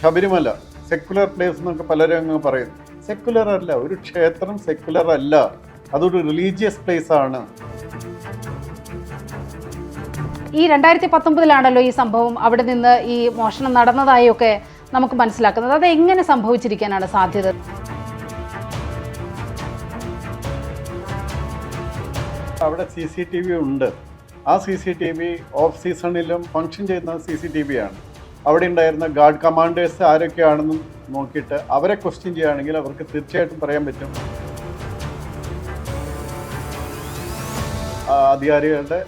Sabarimala secular place എന്നൊക്കെ പലരും അങ്ങ് പറയും. സെക്കുലർ അല്ല ഒരു ക്ഷേത്രം സെക്കുലർ അല്ല. അതൊരു റിലീജിയസ് പ്ലേസ് ആണ്. ഈ രണ്ടായിരത്തി പത്തൊമ്പതിലാണല്ലോ ഈ സംഭവം. അവിടെ നിന്ന് ഈ മോഷണം നടന്നതായൊക്കെ നമുക്ക് മനസ്സിലാക്കുന്നത്. അത് എങ്ങനെ സംഭവിച്ചിരിക്കാനാണ് സാധ്യത? അവിടെ സി സി ടി വി ഉണ്ട്. ആ C C T V off സീസണിലും ഫങ്ഷൻ ചെയ്യുന്ന സി സി ടി വി ആണ്. അവിടെ ഉണ്ടായിരുന്ന ഗാർഡ് കമാൻഡേഴ്സ് ആരൊക്കെയാണെന്നും നോക്കിയിട്ട് അവരെ ക്വസ്റ്റ്യൻ ചെയ്യുകയാണെങ്കിൽ അവർക്ക് തീർച്ചയായിട്ടും പറയാൻ പറ്റും. അധികാരികളുടെ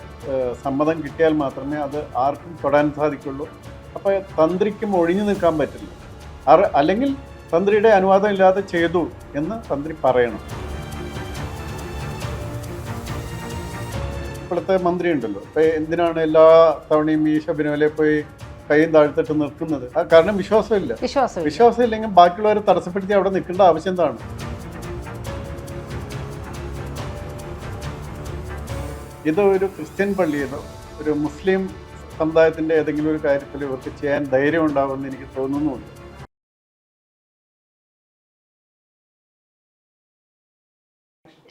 സമ്മതം കിട്ടിയാൽ മാത്രമേ അത് ആർക്കും തൊടാൻ സാധിക്കുള്ളൂ. അപ്പോൾ തന്ത്രിക്കും ഒഴിഞ്ഞു നിൽക്കാൻ പറ്റില്ല. അല്ലെങ്കിൽ തന്ത്രിയുടെ അനുവാദം ഇല്ലാതെ ചെയ്തു എന്ന് തന്ത്രി പറയണം. ഇപ്പോഴത്തെ മന്ത്രി ഉണ്ടല്ലോ ഇപ്പൊ എന്തിനാണ് എല്ലാ തവണയും ഈ ശബരിമലയിൽ പോയി കൈയും താഴ്ത്തിട്ട് നിൽക്കുന്നത് കാരണം വിശ്വാസമില്ല. വിശ്വാസം വിശ്വാസം ഇല്ലെങ്കിൽ ബാക്കിയുള്ളവരെ തടസ്സപ്പെടുത്തി അവിടെ നിൽക്കേണ്ട ആവശ്യം എന്താണ്? ഇത് ഒരു ക്രിസ്ത്യൻ പള്ളിയിലോ ഒരു മുസ്ലിം സമുദായത്തിന്റെ ഏതെങ്കിലും ഒരു കാര്യത്തിൽ ഇവർക്ക് ചെയ്യാൻ ധൈര്യം ഉണ്ടാവുമെന്ന് എനിക്ക് തോന്നുന്നുണ്ട്.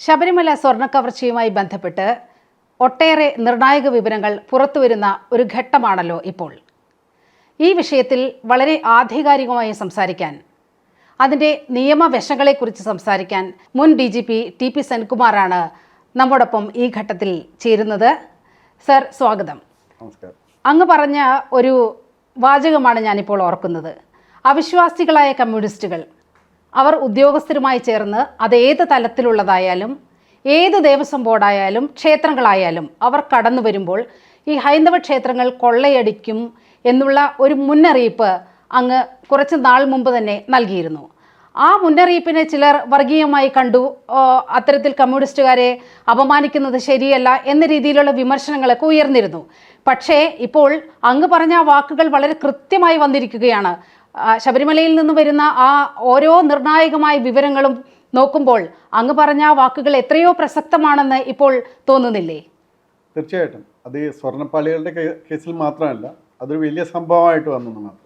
ശബരിമല സ്വർണക്കവർച്ചയുമായി ബന്ധപ്പെട്ട് ഒട്ടേറെ നിർണായക വിവരങ്ങൾ പുറത്തുവരുന്ന ഒരു ഘട്ടമാണല്ലോ ഇപ്പോൾ. ഈ വിഷയത്തിൽ വളരെ ആധികാരികമായി സംസാരിക്കാൻ അതിന്റെ നിയമവശങ്ങളെക്കുറിച്ച് സംസാരിക്കാൻ മുൻ D G P T P സെൻകുമാറാണ് നമ്മോടൊപ്പം ഈ ഘട്ടത്തിൽ ചേരുന്നത്. സർ സ്വാഗതം. അങ്ങ് പറഞ്ഞ ഒരു വാചകമാണ് ഞാനിപ്പോൾ ഓർക്കുന്നത്. അവിശ്വാസികളായ കമ്മ്യൂണിസ്റ്റുകൾ അവർ ഉദ്യോഗസ്ഥരുമായി ചേർന്ന് അത് ഏത് തലത്തിലുള്ളതായാലും ഏത് ദേവസ്വം ബോർഡായാലും ക്ഷേത്രങ്ങളായാലും അവർ കടന്നു വരുമ്പോൾ ഈ ഹൈന്ദവ ക്ഷേത്രങ്ങൾ കൊള്ളയടിക്കും എന്നുള്ള ഒരു മുന്നറിയിപ്പ് അങ്ങ് കുറച്ച് നാൾ മുമ്പ് തന്നെ നൽകിയിരുന്നു. ആ മുന്നറിയിപ്പിനെ ചിലർ വർഗീയമായി കണ്ടു. അത്തരത്തിൽ കമ്മ്യൂണിസ്റ്റുകാരെ അപമാനിക്കുന്നത് ശരിയല്ല എന്ന രീതിയിലുള്ള വിമർശനങ്ങളൊക്കെ ഉയർന്നിരുന്നു. പക്ഷേ ഇപ്പോൾ അങ്ങ് പറഞ്ഞ വാക്കുകൾ വളരെ കൃത്യമായി വന്നിരിക്കുകയാണ്. ശബരിമലയിൽ നിന്ന് വരുന്ന ആ ഓരോ നിർണായകമായ വിവരങ്ങളും നോക്കുമ്പോൾ അങ്ങ് പറഞ്ഞ വാക്കുകൾ എത്രയോ പ്രസക്തമാണെന്ന് ഇപ്പോൾ തോന്നുന്നില്ലേ? തീർച്ചയായിട്ടും. അത് സ്വർണപ്പാളികളുടെ കേസിൽ മാത്രമല്ല അതൊരു വലിയ സംഭവമായിട്ട് വന്നു മാത്രം.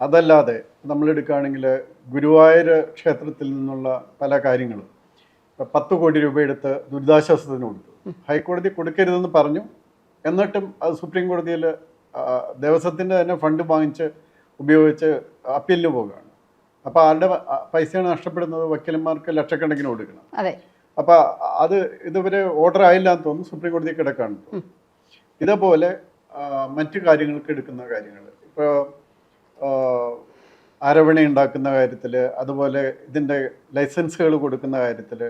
അതല്ലാതെ നമ്മൾ എടുക്കുകയാണെങ്കിൽ ഗുരുവായൂർ ക്ഷേത്രത്തിൽ നിന്നുള്ള പല കാര്യങ്ങളും. ഇപ്പൊ പത്ത് കോടി രൂപ എടുത്ത് ദുരിതാശ്വാസത്തിന് കൊടുത്തു. ഹൈക്കോടതി കൊടുക്കരുതെന്ന് പറഞ്ഞു. എന്നിട്ടും അത് സുപ്രീം കോടതിയിൽ ദേവസ്വത്തിന്റെ തന്നെ ഫണ്ട് വാങ്ങിച്ച് ഉപയോഗിച്ച് അപ്പീലിന് പോവുകയാണ്. അപ്പോൾ ആരുടെ പൈസയാണ് നഷ്ടപ്പെടുന്നത്? വക്കീലന്മാർക്ക് ലക്ഷക്കണക്കിന് കൊടുക്കണം. അതെ. അപ്പോൾ അത് ഇതുവരെ ഓർഡർ ആയില്ല എന്ന് തോന്നുന്നു. സുപ്രീം കോടതി കിടക്കാണ്. ഇതേപോലെ മറ്റു കാര്യങ്ങൾക്ക് എടുക്കുന്ന കാര്യങ്ങൾ. ഇപ്പോൾ അരവണ ഉണ്ടാക്കുന്ന കാര്യത്തിൽ അതുപോലെ ഇതിന്റെ ലൈസൻസുകൾ കൊടുക്കുന്ന കാര്യത്തിൽ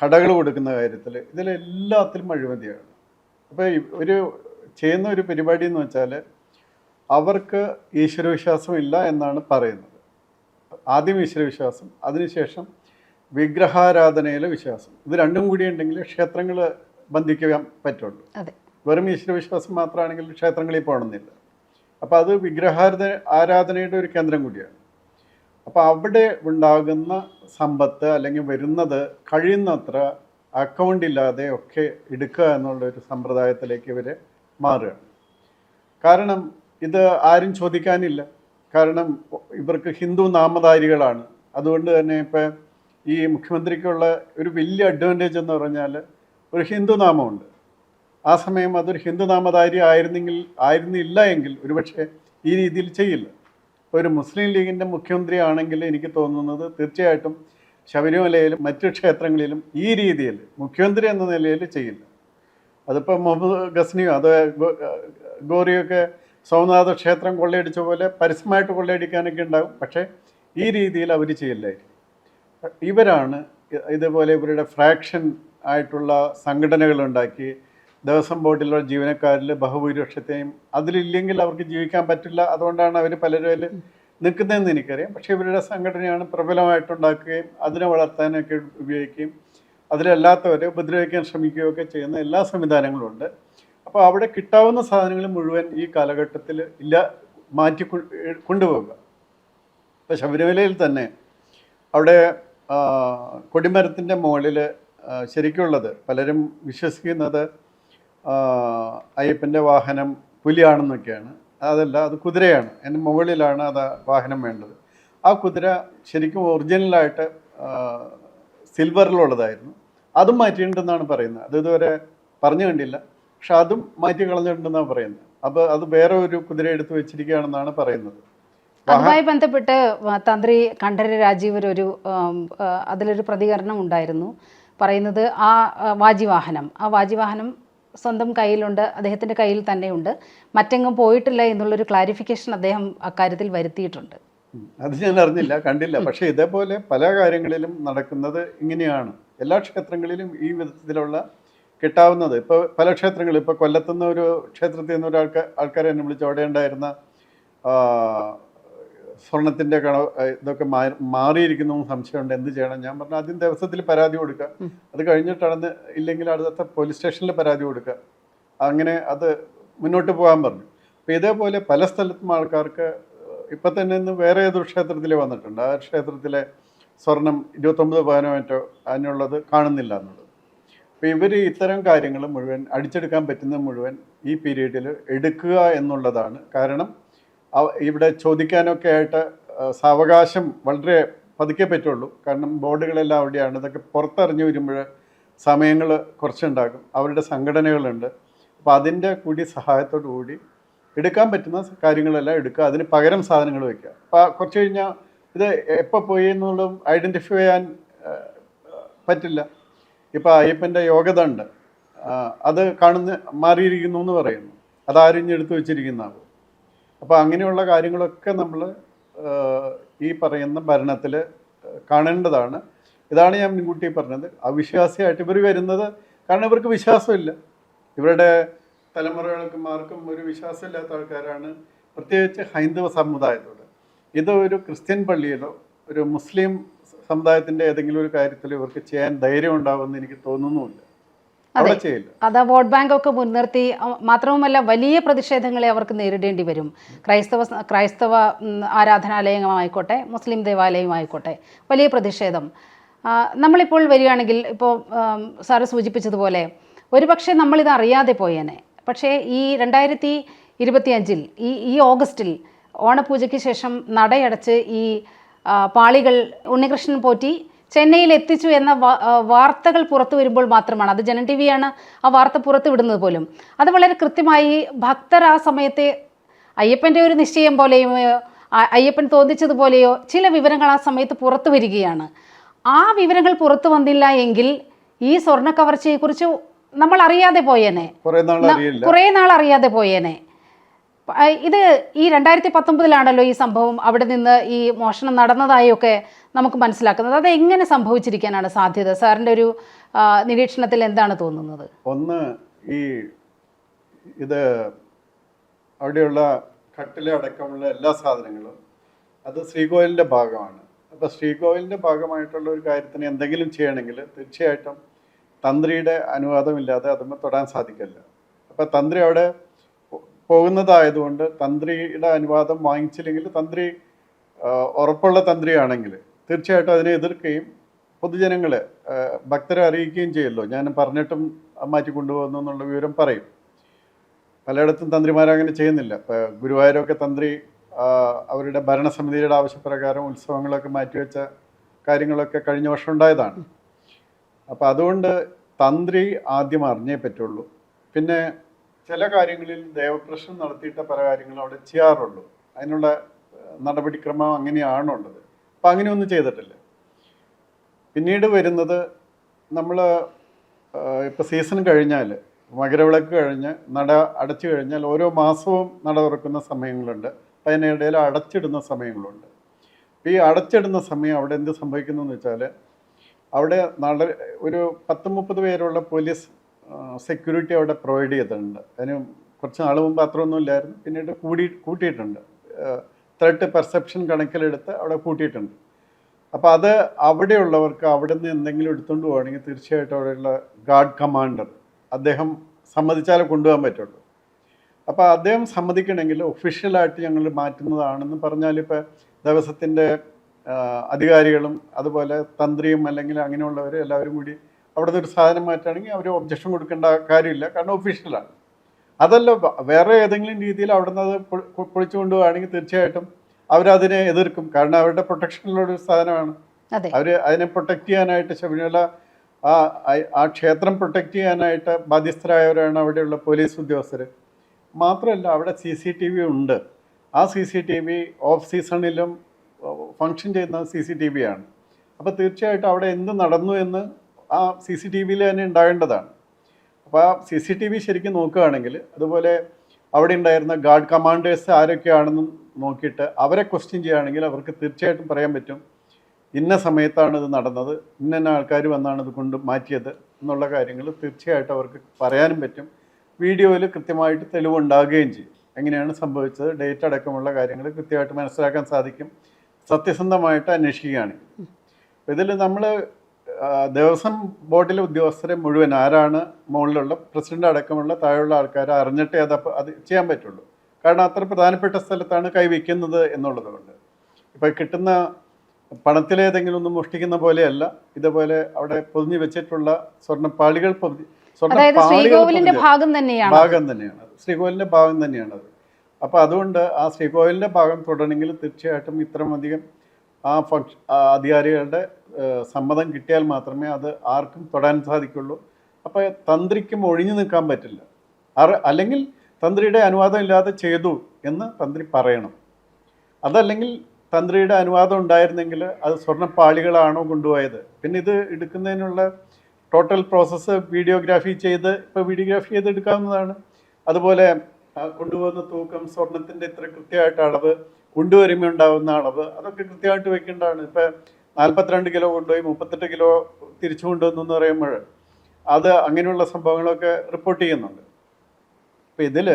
കടകൾ കൊടുക്കുന്ന കാര്യത്തിൽ ഇതിലെല്ലാത്തിലും അഴിമതിയാണ്. അപ്പോൾ ഒരു ചെയ്യുന്ന ഒരു പരിപാടി എന്ന് വെച്ചാൽ അവർക്ക് ഈശ്വരവിശ്വാസം ഇല്ല എന്നാണ് പറയുന്നത്. ആദ്യം ഈശ്വരവിശ്വാസം അതിനുശേഷം വിഗ്രഹാരാധനയിലെ വിശ്വാസം. ഇത് രണ്ടും കൂടി ഉണ്ടെങ്കിൽ ക്ഷേത്രങ്ങൾ ബന്ധിക്കാൻ പറ്റുള്ളൂ. വെറും ഈശ്വരവിശ്വാസം മാത്രമാണെങ്കിൽ ക്ഷേത്രങ്ങളിൽ പോകണമെന്നില്ല. അപ്പോൾ അത് വിഗ്രഹാരാധ ആരാധനയുടെ ഒരു കേന്ദ്രം കൂടിയാണ്. അപ്പോൾ അവിടെ ഉണ്ടാകുന്ന സമ്പത്ത് അല്ലെങ്കിൽ വരുന്നത് കഴിയുന്നത്ര അക്കൗണ്ട് ഇല്ലാതെ ഒക്കെ എടുക്കുക എന്നുള്ള ഒരു സമ്പ്രദായത്തിലേക്ക് ഇവർ മാറുകയാണ്. കാരണം ഇത് ആരും ചോദിക്കാനില്ല. കാരണം ഇവർക്ക് ഹിന്ദു നാമധാരികളാണ്. അതുകൊണ്ട് തന്നെ ഇപ്പം ഈ മുഖ്യമന്ത്രിക്കുള്ള ഒരു വലിയ അഡ്വാന്റേജ് എന്ന് പറഞ്ഞാൽ ഒരു ഹിന്ദു നാമമുണ്ട്. ആ സമയം അതൊരു ഹിന്ദു നാമധാരി ആയിരുന്നെങ്കിൽ ആയിരുന്നില്ല എങ്കിൽ ഒരുപക്ഷെ ഈ രീതിയിൽ ചെയ്യില്ല. ഒരു മുസ്ലിം ലീഗിന്റെ മുഖ്യമന്ത്രി ആണെങ്കിൽ എനിക്ക് തോന്നുന്നത് തീർച്ചയായിട്ടും ശബരിമലയിലും മറ്റു ക്ഷേത്രങ്ങളിലും ഈ രീതിയിൽ മുഖ്യമന്ത്രി എന്ന നിലയിൽ ചെയ്യില്ല. അതിപ്പോൾ മുഹമ്മദ് ഗസ്നിയോ അത് ഗോറിയൊക്കെ സോമനാഥ ക്ഷേത്രം കൊള്ളയടിച്ച പോലെ പരസ്യമായിട്ട് കൊള്ളയടിക്കാനൊക്കെ ഉണ്ടാകും. പക്ഷേ ഈ രീതിയിൽ അവർ ചെയ്യില്ലായിരിക്കും. ഇവരാണ് ഇതുപോലെ ഇവരുടെ ഫ്രാക്ഷൻ ആയിട്ടുള്ള സംഘടനകൾ ഉണ്ടാക്കി ദേവസ്വം ബോർഡിലുള്ള ജീവനക്കാരിൽ ബഹുഭൂരിപക്ഷത്തെയും അതിലില്ലെങ്കിൽ അവർക്ക് ജീവിക്കാൻ പറ്റില്ല. അതുകൊണ്ടാണ് അവർ പലരും അതിൽ നിൽക്കുന്നതെന്ന് എനിക്കറിയാം. പക്ഷേ ഇവരുടെ സംഘടനയാണ് പ്രബലമായിട്ടുണ്ടാക്കുകയും അതിനെ വളർത്താനൊക്കെ ഉപയോഗിക്കുകയും അതിലല്ലാത്തവരെ ഉപദ്രവിക്കാൻ ശ്രമിക്കുകയൊക്കെ ചെയ്യുന്ന എല്ലാ സംവിധാനങ്ങളും ഉണ്ട്. അപ്പോൾ അവിടെ കിട്ടാവുന്ന സാധനങ്ങൾ മുഴുവൻ ഈ കാലഘട്ടത്തിൽ ഇല്ല മാറ്റി കൊണ്ടുപോകുക ഇപ്പോൾ ശബരിമലയിൽ തന്നെ അവിടെ കൊടിമരത്തിന്റെ മുകളിൽ ശരിക്കുള്ളത് പലരും വിശ്വസിക്കുന്നത് അയ്യപ്പന്റെ വാഹനം പുലിയാണെന്നൊക്കെയാണ്. അതല്ല അത് കുതിരയാണ്. എന്റെ മുകളിലാണ് അത് വാഹനം വേണ്ടത്. ആ കുതിര ശരിക്കും ഒറിജിനലായിട്ട് സിൽവറിലുള്ളതായിരുന്നു. അതും മാറ്റിയിട്ടുണ്ടെന്നാണ് പറയുന്നത്. അത് ഇതുവരെ പറഞ്ഞു കണ്ടില്ല. പക്ഷെ അതും മാറ്റി കളഞ്ഞിട്ടുണ്ടെന്നാണ് പറയുന്നത്. അപ്പോൾ അത് വേറെ ഒരു കുതിര എടുത്ത് വെച്ചിരിക്കുകയാണെന്നാണ് പറയുന്നത്. അതുമായി ബന്ധപ്പെട്ട് തന്ത്രി കണ്ഠര രാജീവർ ഒരു അതിലൊരു പ്രതികരണം ഉണ്ടായിരുന്നു. പറയുന്നത് ആ വാജിവാഹനം. ആ വാജിവാഹനം സ്വന്തം കയ്യിലുണ്ട് അദ്ദേഹത്തിന്റെ കയ്യിൽ തന്നെയുണ്ട്. മറ്റെങ്ങും പോയിട്ടില്ല എന്നുള്ളൊരു ക്ലാരിഫിക്കേഷൻ അദ്ദേഹം അക്കാര്യത്തിൽ വരുത്തിയിട്ടുണ്ട്. അത് ഞാൻ അറിഞ്ഞില്ല കണ്ടില്ല. പക്ഷേ ഇതേപോലെ പല കാര്യങ്ങളിലും നടക്കുന്നത് ഇങ്ങനെയാണ്. എല്ലാ ക്ഷേത്രങ്ങളിലും ഈ വിധത്തിലുള്ള കിട്ടാവുന്നത്. ഇപ്പോൾ പല ക്ഷേത്രങ്ങളും ഇപ്പോൾ കൊല്ലത്തുനിന്ന് ഒരു ക്ഷേത്രത്തിൽ നിന്ന് ഒരാൾക്ക് ആൾക്കാരെ എന്നെ വിളിച്ച് അവിടെ ഉണ്ടായിരുന്ന ആ, കട കണ ഇതൊക്കെ മാറിയിരിക്കുന്നു സംശയമുണ്ട്. എന്ത് ചെയ്യണം? ഞാൻ പറഞ്ഞു ആദ്യം ദിവസത്തിൽ പരാതി കൊടുക്കുക. അത് കഴിഞ്ഞിട്ടാണ് ഇല്ലെങ്കിൽ അടുത്ത പോലീസ് സ്റ്റേഷനിൽ പരാതി കൊടുക്കുക. അങ്ങനെ അത് മുന്നോട്ട് പോകാൻ പറഞ്ഞു. അപ്പോൾ ഇതേപോലെ പല സ്ഥലത്തും ആൾക്കാർക്ക് ഇപ്പം തന്നെ ഇന്ന് വേറെ ഏതൊരു ക്ഷേത്രത്തിൽ വന്നിട്ടുണ്ട്. ആ ക്ഷേത്രത്തിലെ സ്വർണം ഇരുപത്തൊമ്പത് പവനോ മറ്റോ അതിനുള്ളത് കാണുന്നില്ല എന്നുള്ളത്. അപ്പോൾ ഇവർ ഇത്തരം കാര്യങ്ങൾ മുഴുവൻ അടിച്ചെടുക്കാൻ പറ്റുന്ന മുഴുവൻ ഈ പീരീഡിൽ എടുക്കുക എന്നുള്ളതാണ്. കാരണം ഇവിടെ ചോദിക്കാനൊക്കെ ആയിട്ട് സാവകാശം വളരെ പതുക്കെ പറ്റുള്ളൂ. കാരണം ബോർഡുകളെല്ലാം അവിടെയാണ്. ഇതൊക്കെ പുറത്തിറങ്ങി വരുമ്പോൾ സമയങ്ങൾ കുറച്ചുണ്ടാകും. അവരുടെ സംഘടനകളുണ്ട്. അപ്പോൾ അതിന്റെ കൂടി സഹായത്തോടു കൂടി എടുക്കാൻ പറ്റുന്ന കാര്യങ്ങളെല്ലാം എടുക്കുക. അതിന് പകരം സാധനങ്ങൾ വെക്കുക അപ്പോൾ കുറച്ച് കഴിഞ്ഞാൽ ഇത് എപ്പോൾ പോയി എന്നുള്ളതും ഐഡന്റിഫൈ ചെയ്യാൻ പറ്റില്ല. ഇപ്പോൾ അയ്യപ്പന്റെ യോഗ്യത ഉണ്ട് അത് കാണുന്ന മാറിയിരിക്കുന്നു എന്ന് പറയുന്നു. അതാരും എടുത്തു വെച്ചിരിക്കുന്നതാവും അപ്പോൾ അങ്ങനെയുള്ള കാര്യങ്ങളൊക്കെ നമ്മൾ ഈ പറയുന്ന ഭരണത്തിൽ കാണേണ്ടതാണ്. ഇതാണ് ഞാൻ മുൻകൂട്ടി പറഞ്ഞത്. അവിശ്വാസിയായിട്ട് ഇവർ വരുന്നത് കാരണം ഇവർക്ക് വിശ്വാസമില്ല. ഇവരുടെ തലമുറകൾക്കും ആർക്കും ഒരു വിശ്വാസമില്ലാത്ത ആൾക്കാരാണ് പ്രത്യേകിച്ച് ഹൈന്ദവ സമുദായത്തോട്. ഇത് ഒരു ക്രിസ്ത്യൻ പള്ളിയിലോ ഒരു മുസ്ലിം സമുദായത്തിന്റെ ഏതെങ്കിലും ഒരു കാര്യത്തിലോ ഇവർക്ക് ചെയ്യാൻ ധൈര്യം ഉണ്ടാവുമെന്ന് എനിക്ക് തോന്നുന്നുമില്ല. ചെയ്യില്ല. അത് വോട്ട് ബാങ്ക് ഒക്കെ മുൻനിർത്തി മാത്രവുമല്ല വലിയ പ്രതിഷേധങ്ങളെ അവർക്ക് നേരിടേണ്ടി വരും. ക്രൈസ്തവ ക്രൈസ്തവ ആരാധനാലയങ്ങളായിക്കോട്ടെ ആരാധനാലയമായിക്കോട്ടെ മുസ്ലിം ദേവാലയമായിക്കോട്ടെ വലിയ പ്രതിഷേധം. നമ്മളിപ്പോൾ വരികയാണെങ്കിൽ ഇപ്പോൾ സാറ് സൂചിപ്പിച്ചതുപോലെ ഒരുപക്ഷെ നമ്മളിത് അറിയാതെ പോയേനെ. പക്ഷേ ഈ രണ്ടായിരത്തി ഇരുപത്തിയഞ്ചിൽ ഈ ഈ ഓഗസ്റ്റിൽ ഓണപൂജയ്ക്ക് ശേഷം നടയടച്ച് ഈ പാളികൾ ഉണ്ണികൃഷ്ണൻ പോറ്റി ചെന്നൈയിൽ എത്തിച്ചു എന്ന വാർത്തകൾ പുറത്തു വരുമ്പോൾ മാത്രമാണ്. അത് ജനൻ ടി വിയാണ് ആ വാർത്ത പുറത്തു വിടുന്നത് പോലും. അത് വളരെ കൃത്യമായി ഭക്തർ ആ സമയത്തെ അയ്യപ്പന്റെ ഒരു നിശ്ചയം പോലെയോ അയ്യപ്പൻ തോന്നിച്ചതുപോലെയോ ചില വിവരങ്ങൾ ആ സമയത്ത് പുറത്തു വരികയാണ്. ആ വിവരങ്ങൾ പുറത്തു വന്നില്ല എങ്കിൽ ഈ സ്വർണ കവർച്ചയെക്കുറിച്ച് നമ്മൾ അറിയാതെ പോയേനെ. കുറേ നാൾ അറിയാതെ പോയേനെ. ഇത് ഈ രണ്ടായിരത്തി പത്തൊമ്പതിലാണല്ലോ ഈ സംഭവം. അവിടെ നിന്ന് ഈ മോഷണം നടന്നതായൊക്കെ നമുക്ക് മനസ്സിലാക്കുന്നത്. അത് എങ്ങനെ സംഭവിച്ചിരിക്കാനാണ് സാധ്യത? സാറിന്റെ ഒരു നിരീക്ഷണത്തിൽ എന്താണ് തോന്നുന്നത്? ഒന്ന് ഈ ഇത് അവിടെയുള്ള കട്ടിലെ അടക്കമുള്ള എല്ലാ സാധനങ്ങളും അത് ശ്രീകോവിലിന്റെ ഭാഗമാണ്. അപ്പോൾ ശ്രീകോവിലിന്റെ ഭാഗമായിട്ടുള്ള ഒരു കാര്യത്തിന് എന്തെങ്കിലും ചെയ്യണമെങ്കിൽ തീർച്ചയായിട്ടും തന്ത്രിയുടെ അനുവാദമില്ലാതെ അതുമ്മ തൊടാൻ സാധിക്കില്ല. അപ്പോൾ തന്ത്രി അവിടെ പോകുന്നതായതുകൊണ്ട് തന്ത്രിയുടെ അനുവാദം വാങ്ങിച്ചില്ലെങ്കിൽ തന്ത്രി ഉറപ്പുള്ള തന്ത്രിയാണെങ്കിൽ തീർച്ചയായിട്ടും അതിനെ എതിർക്കുകയും പൊതുജനങ്ങളെ ഭക്തരെ അറിയിക്കുകയും ചെയ്യല്ലോ. ഞാൻ പറഞ്ഞിട്ടും മാറ്റി കൊണ്ടുപോകുന്നു എന്നുള്ള വിവരം പറയും. പലയിടത്തും തന്ത്രിമാരങ്ങനെ ചെയ്യുന്നില്ല. ഇപ്പോൾ ഗുരുവായൂരൊക്കെ തന്ത്രി അവരുടെ ഭരണസമിതിയുടെ ആവശ്യപ്രകാരം ഉത്സവങ്ങളൊക്കെ മാറ്റിവെച്ച കാര്യങ്ങളൊക്കെ കഴിഞ്ഞ വർഷം ഉണ്ടായതാണ്. അപ്പോൾ അതുകൊണ്ട് തന്ത്രി ആദ്യം അറിഞ്ഞേ പറ്റുള്ളൂ. പിന്നെ ചില കാര്യങ്ങളിൽ ദേവപ്രശ്നം നടത്തിയിട്ട് പല കാര്യങ്ങളും അവിടെ ചെയ്യാറുള്ളൂ. അതിനുള്ള നടപടിക്രമം അങ്ങനെയാണുള്ളത്. അപ്പം അങ്ങനെയൊന്നും ചെയ്തിട്ടില്ല. പിന്നീട് വരുന്നത് നമ്മൾ ഇപ്പോൾ സീസൺ കഴിഞ്ഞാൽ മകരവിളക്ക് കഴിഞ്ഞ് നട അടച്ചു കഴിഞ്ഞാൽ ഓരോ മാസവും നട തുറക്കുന്ന സമയങ്ങളുണ്ട്. അപ്പം അതിനിടയിൽ അടച്ചിടുന്ന സമയങ്ങളുണ്ട്. ഈ അടച്ചിടുന്ന സമയം അവിടെ എന്ത് സംഭവിക്കുന്നു എന്ന് വെച്ചാൽ അവിടെ നട ഒരു പത്ത് മുപ്പത് പേരുള്ള പോലീസ് സെക്യൂരിറ്റി അവിടെ പ്രൊവൈഡ് ചെയ്തിട്ടുണ്ട്. അതിന് കുറച്ച് നാൾ മുമ്പ് അത്രയൊന്നും ഇല്ലായിരുന്നു. പിന്നീട് കൂടി കൂട്ടിയിട്ടുണ്ട്. ത്രെട്ട് പെർസെപ്ഷൻ കണക്കിലെടുത്ത് അവിടെ കൂട്ടിയിട്ടുണ്ട്. അപ്പോൾ അത് അവിടെയുള്ളവർക്ക് അവിടെ നിന്ന് എന്തെങ്കിലും എടുത്തുകൊണ്ട് പോവുകയാണെങ്കിൽ തീർച്ചയായിട്ടും അവിടെയുള്ള ഗാർഡ് കമാൻഡർ അദ്ദേഹം സമ്മതിച്ചാലേ കൊണ്ടുപോകാൻ പറ്റുള്ളൂ. അപ്പോൾ അദ്ദേഹം സമ്മതിക്കണമെങ്കിൽ ഒഫീഷ്യലായിട്ട് ഞങ്ങൾ മാറ്റുന്നതാണെന്ന് പറഞ്ഞാൽ ഇപ്പോൾ ദിവസത്തിന്റെ അധികാരികളും അതുപോലെ തന്ത്രിയും അല്ലെങ്കിൽ അങ്ങനെയുള്ളവർ എല്ലാവരും കൂടി അവിടുത്തെ ഒരു സാധനം മാറ്റുകയാണെങ്കിൽ അവർ ഒബ്ജക്ഷൻ കൊടുക്കേണ്ട കാര്യമില്ല. കാരണം ഒഫീഷ്യലാണ് അതല്ല വേറെ ഏതെങ്കിലും രീതിയിൽ അവിടുന്ന് അത് പൊ- പൊ- പൊളിച്ചു കൊണ്ടുപോവുകയാണെങ്കിൽ തീർച്ചയായിട്ടും അവരതിനെ എതിർക്കും. കാരണം അവരുടെ പ്രൊട്ടക്ഷനിലുള്ള ഒരു സാധനമാണ്. അതെ. അവർ അതിനെ പ്രൊട്ടക്ട് ചെയ്യാനായിട്ട് ശബരിമല ആ ആ- ആ ക്ഷേത്രം പ്രൊട്ടക്ട് ചെയ്യാനായിട്ട് ബാധ്യസ്ഥരായവരാണ് അവിടെയുള്ള പോലീസ് ഉദ്യോഗസ്ഥർ മാത്രമല്ല അവിടെ സി സി ടി വി ഉണ്ട്. ആ C C T V off സീസണിലും ഫങ്ഷൻ ചെയ്യുന്ന സി സി ടി വി ആണ്. അപ്പോൾ തീർച്ചയായിട്ടും അവിടെ എന്ത് നടന്നു എന്ന് ആ സി സി ടി വിയിൽ തന്നെ ഉണ്ടാകേണ്ടതാണ്. അപ്പോൾ ആ സി സി ടി വി ശരിക്കും നോക്കുകയാണെങ്കിൽ അതുപോലെ അവിടെ ഉണ്ടായിരുന്ന ഗാർഡ് കമാൻഡേഴ്സ് ആരൊക്കെയാണെന്നും നോക്കിയിട്ട് അവരെ ക്വസ്റ്റ്യൻ ചെയ്യുകയാണെങ്കിൽ അവർക്ക് തീർച്ചയായിട്ടും പറയാൻ പറ്റും. ഇന്ന സമയത്താണ് ഇത് നടന്നത്. ഇന്ന ആൾക്കാർ വന്നാണ് ഇത് കൊണ്ട് മാറ്റിയത് എന്നുള്ള കാര്യങ്ങൾ തീർച്ചയായിട്ടും അവർക്ക് പറയാനും പറ്റും. വീഡിയോയിൽ കൃത്യമായിട്ട് തെളിവുണ്ടാകുകയും ചെയ്യും. എങ്ങനെയാണ് സംഭവിച്ചത്? ഡേറ്റ് അടക്കമുള്ള കാര്യങ്ങൾ കൃത്യമായിട്ട് മനസ്സിലാക്കാൻ സാധിക്കും. സത്യസന്ധമായിട്ട് അന്വേഷിക്കുകയാണെങ്കിൽ. ഇതിൽ നമ്മൾ ദേവസ്വം ബോർഡിലെ ഉദ്യോഗസ്ഥരെ മുഴുവൻ ആരാണ് മുകളിലുള്ള പ്രസിഡന്റ് അടക്കമുള്ള താഴെയുള്ള ആൾക്കാരെ അറിഞ്ഞിട്ടേ അത് അത് ചെയ്യാൻ പറ്റുള്ളൂ. കാരണം അത്ര പ്രധാനപ്പെട്ട സ്ഥലത്താണ് കൈവയ്ക്കുന്നത് എന്നുള്ളത് കൊണ്ട്. ഇപ്പം കിട്ടുന്ന പണത്തിലേതെങ്കിലും ഒന്ന് മോഷ്ടിക്കുന്ന പോലെയല്ല ഇതുപോലെ അവിടെ പൊതിഞ്ഞു വെച്ചിട്ടുള്ള സ്വർണപ്പാളികൾ പൊതി അതായത് സ്വർണപ്പാളികൾ ഭാഗം തന്നെയാണ്. ഭാഗം തന്നെയാണ്. ശ്രീകോവിലിന്റെ ഭാഗം തന്നെയാണ് അത് അപ്പോൾ അതുകൊണ്ട് ആ ശ്രീകോവിലിന്റെ ഭാഗം തുടരണമെങ്കിൽ തീർച്ചയായിട്ടും ഇത്രമധികം ആ ഫംഗ്ഷ അധികാരികളുടെ സമ്മതം കിട്ടിയാൽ മാത്രമേ അത് ആർക്കും തൊടാൻ സാധിക്കുള്ളൂ. അപ്പോൾ തന്ത്രിക്കും ഒഴിഞ്ഞു നിൽക്കാൻ പറ്റില്ല. അല്ലെങ്കിൽ തന്ത്രിയുടെ അനുവാദം ഇല്ലാതെ ചെയ്തു എന്ന് തന്ത്രി പറയണം. അതല്ലെങ്കിൽ തന്ത്രിയുടെ അനുവാദം ഉണ്ടായിരുന്നെങ്കിൽ അത് സ്വർണപ്പാളികളാണോ കൊണ്ടുപോയത്. പിന്നെ ഇത് എടുക്കുന്നതിനുള്ള ടോട്ടൽ പ്രോസസ്സ് വീഡിയോഗ്രാഫി ചെയ്ത് ഇപ്പോൾ വീഡിയോഗ്രാഫി ചെയ്ത് എടുക്കാവുന്നതാണ്. അതുപോലെ കൊണ്ടുപോകുന്ന തൂക്കം സ്വർണത്തിന്റെ ഇത്ര കൃത്യമായിട്ട് അളവ് കൊണ്ടുവരുമ്പോൾ ഉണ്ടാകുന്ന അളവ് അതൊക്കെ കൃത്യമായിട്ട് വെക്കേണ്ടതാണ്. ഇപ്പം നാൽപ്പത്തിരണ്ട് കിലോ കൊണ്ടുപോയി മുപ്പത്തെട്ട് കിലോ തിരിച്ചു കൊണ്ടുവന്നു എന്ന് പറയുമ്പോൾ അത് അങ്ങനെയുള്ള സംഭവങ്ങളൊക്കെ റിപ്പോർട്ട് ചെയ്യുന്നുണ്ട്. അപ്പം ഇതിൽ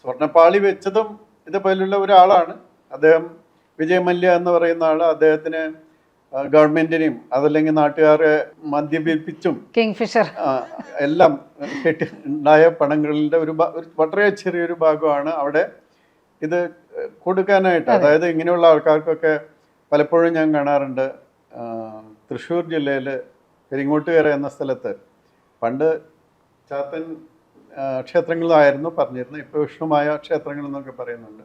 സ്വർണപ്പാളി വെച്ചതും ഇതുപോലുള്ള ഒരാളാണ്. അദ്ദേഹം വിജയ് മല്യ എന്ന് പറയുന്ന ആൾ അദ്ദേഹത്തിന് ഗവൺമെന്റിനെയും അതല്ലെങ്കിൽ നാട്ടുകാരെ മദ്യപിപ്പിച്ചും കിങ് ഫിഷർ. എല്ലാം കെട്ടി ഉണ്ടായ പണങ്ങളുടെ ഒരു വളരെ ചെറിയൊരു ഭാഗമാണ് അവിടെ ഇത് കൊടുക്കാനായിട്ട്. അതായത് ഇങ്ങനെയുള്ള ആൾക്കാർക്കൊക്കെ പലപ്പോഴും ഞാൻ കാണാറുണ്ട്. തൃശ്ശൂർ ജില്ലയിൽ പെരിങ്ങോട്ടുകര എന്ന സ്ഥലത്ത് പണ്ട് ചാത്തൻ ക്ഷേത്രങ്ങളായിരുന്നു ക്ഷേത്രങ്ങളിലായിരുന്നു പറഞ്ഞിരുന്നത്. ഇപ്പോൾ വിഷ്ണുമായ ക്ഷേത്രങ്ങൾ എന്നൊക്കെ പറയുന്നുണ്ട്.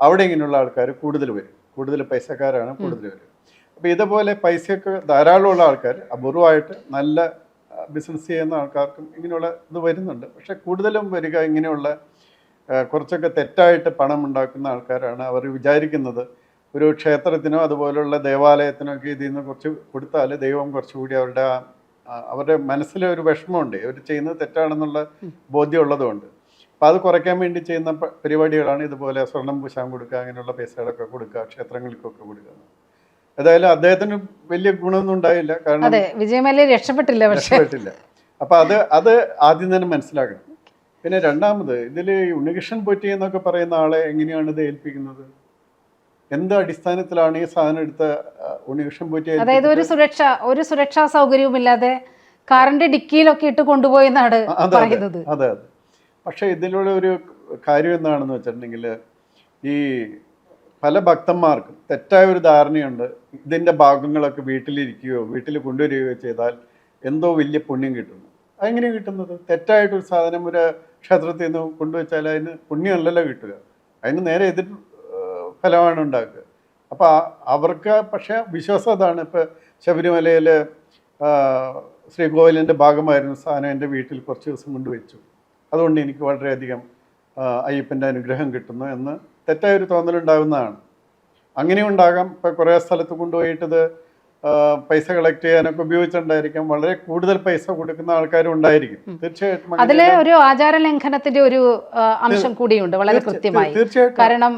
അവിടെ ഇങ്ങനെയുള്ള ആൾക്കാർ കൂടുതൽ വരും. കൂടുതൽ പൈസക്കാരാണ് കൂടുതൽ വരും. അപ്പോൾ ഇതുപോലെ പൈസയൊക്കെ ധാരാളമുള്ള ആൾക്കാർ അപൂർവമായിട്ട് നല്ല ബിസിനസ് ചെയ്യുന്ന ആൾക്കാർക്കും ഇങ്ങനെയുള്ള ഇത് വരുന്നുണ്ട്. പക്ഷെ കൂടുതലും വരിക ഇങ്ങനെയുള്ള കുറച്ചൊക്കെ തെറ്റായിട്ട് പണം ഉണ്ടാക്കുന്ന ആൾക്കാരാണ് അവർ വിചാരിക്കുന്നത്. ഒരു ക്ഷേത്രത്തിനോ അതുപോലുള്ള ദേവാലയത്തിനോ ഒക്കെ ഇതിൽ നിന്ന് കുറച്ച് കൊടുത്താൽ ദൈവം കുറച്ചുകൂടി അവരുടെ അവരുടെ മനസ്സിലെ ഒരു വിഷമമുണ്ട്. അവർ ചെയ്യുന്നത് തെറ്റാണെന്നുള്ള ബോധ്യമുള്ളതുകൊണ്ട്. അപ്പം അത് കുറയ്ക്കാൻ വേണ്ടി ചെയ്യുന്ന പരിപാടികളാണ് ഇതുപോലെ സ്വർണം പുശാൻ കൊടുക്കുക അങ്ങനെയുള്ള പൈസകളൊക്കെ കൊടുക്കുക ക്ഷേത്രങ്ങൾക്കൊക്കെ കൊടുക്കുക. ഏതായാലും അദ്ദേഹത്തിന് വലിയ ഗുണമൊന്നും ഉണ്ടായില്ല. കാരണം അതെ വിജയമല്യ രക്ഷപ്പെട്ടില്ല രക്ഷപ്പെട്ടില്ല. അപ്പൊ അത് അത് ആദ്യം തന്നെ മനസ്സിലാക്കണം. പിന്നെ രണ്ടാമത് ഇതിൽ ഉണ്ണികൃഷ്ണൻ പൊറ്റി എന്നൊക്കെ പറയുന്ന ആളെ എങ്ങനെയാണ് ഇത് ഏൽപ്പിക്കുന്നത്? എന്ത് അടിസ്ഥാനത്തിലാണ് ഈ സാധനം എടുത്ത ഉണ്ണികൃഷ്ണൻ പൊറ്റി അതായത് ഒരു സുരക്ഷ ഒരു സുരക്ഷാ സൗകര്യവും ഇല്ലാതെ കാറിന്റെ ഡിക്കിയിലൊക്കെ ഇട്ട് കൊണ്ടുപോയി എന്നാണ് പറയുന്നത്. അതെ അതെ. പക്ഷെ ഇതിലുള്ള ഒരു കാര്യം എന്താണെന്ന് വെച്ചിട്ടുണ്ടെങ്കിൽ ഈ പല ഭക്തന്മാർക്കും തെറ്റായ ഒരു ധാരണയുണ്ട്. ഇതിന്റെ ഭാഗങ്ങളൊക്കെ വീട്ടിലിരിക്കുകയോ വീട്ടിൽ കൊണ്ടുവരികയോ ചെയ്താൽ എന്തോ വലിയ പുണ്യം കിട്ടുന്നു. അതെങ്ങനെ കിട്ടുന്നത്? തെറ്റായിട്ടൊരു സാധനം ഒരു ക്ഷേത്രത്തിൽ നിന്ന് കൊണ്ടുവച്ചാൽ അതിന് പുണ്യമല്ലല്ലോ കിട്ടുക. അതിന് നേരെ എതിർ ഫലമാണ് ഉണ്ടാക്കുക. അപ്പോൾ അവർക്ക് പക്ഷേ വിശ്വാസം അതാണ്. ഇപ്പോൾ ശബരിമലയിൽ ശ്രീകോവിലിന്റെ ഭാഗമായിരുന്നു സാധനം എന്റെ വീട്ടിൽ കുറച്ച് ദിവസം കൊണ്ട് വെച്ചു. അതുകൊണ്ട് എനിക്ക് വളരെയധികം അയ്യപ്പന്റെ അനുഗ്രഹം കിട്ടുന്നു എന്ന് തെറ്റായൊരു തോന്നലുണ്ടാകുന്നതാണ് അങ്ങനെ ഉണ്ടാകാം ഇപ്പം കുറേ സ്ഥലത്ത് കൊണ്ടുപോയിട്ടത് പൈസ കളക്ട് ചെയ്യാനൊക്കെ ഉപയോഗിച്ചിട്ടുണ്ടായിരിക്കാം. വളരെ കൂടുതൽ പൈസ കൊടുക്കുന്ന ആൾക്കാരും ഉണ്ടായിരിക്കും. തീർച്ചയായിട്ടും അതിലെ ഒരു ആചാര ലംഘനത്തിന്റെ ഒരു അംശം കൂടിയുണ്ട് വളരെ കൃത്യമായി. കാരണം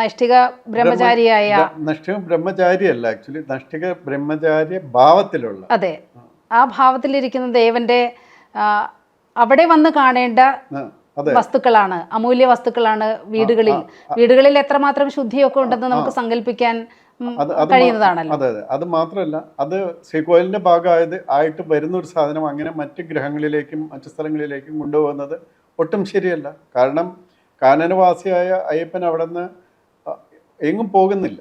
നഷ്ടിക ബ്രഹ്മചാരിയായ നഷ്ടിക ബ്രഹ്മചാരിയല്ല ആക്ച്വലി നഷ്ടിക ബ്രഹ്മചാരി ഭാവത്തിലുള്ള അതെ. ആ ഭാവത്തിലിരിക്കുന്ന ദേവന്റെ അവിടെ വന്ന് കാണേണ്ട വസ്തുക്കളാണ് അമൂല്യ വസ്തുക്കളാണ് വീടുകളിൽ. വീടുകളിൽ എത്രമാത്രം ശുദ്ധിയൊക്കെ ഉണ്ടെന്ന് നമുക്ക് സങ്കല്പിക്കാൻ കഴിയുന്നതാണല്ലോ. അതെ അതെ. അത് മാത്രമല്ല അത് സീക്വലിന്റെ ഭാഗമായത് ആയിട്ട് വരുന്ന ഒരു സാധനം അങ്ങനെ മറ്റ് ഗ്രഹങ്ങളിലേക്കും മറ്റു സ്ഥലങ്ങളിലേക്കും കൊണ്ടുപോകുന്നത് ഒട്ടും ശരിയല്ല. കാരണം കാനനവാസിയായ അയ്യപ്പൻ അവിടെ നിന്ന് എങ്ങും പോകുന്നില്ല.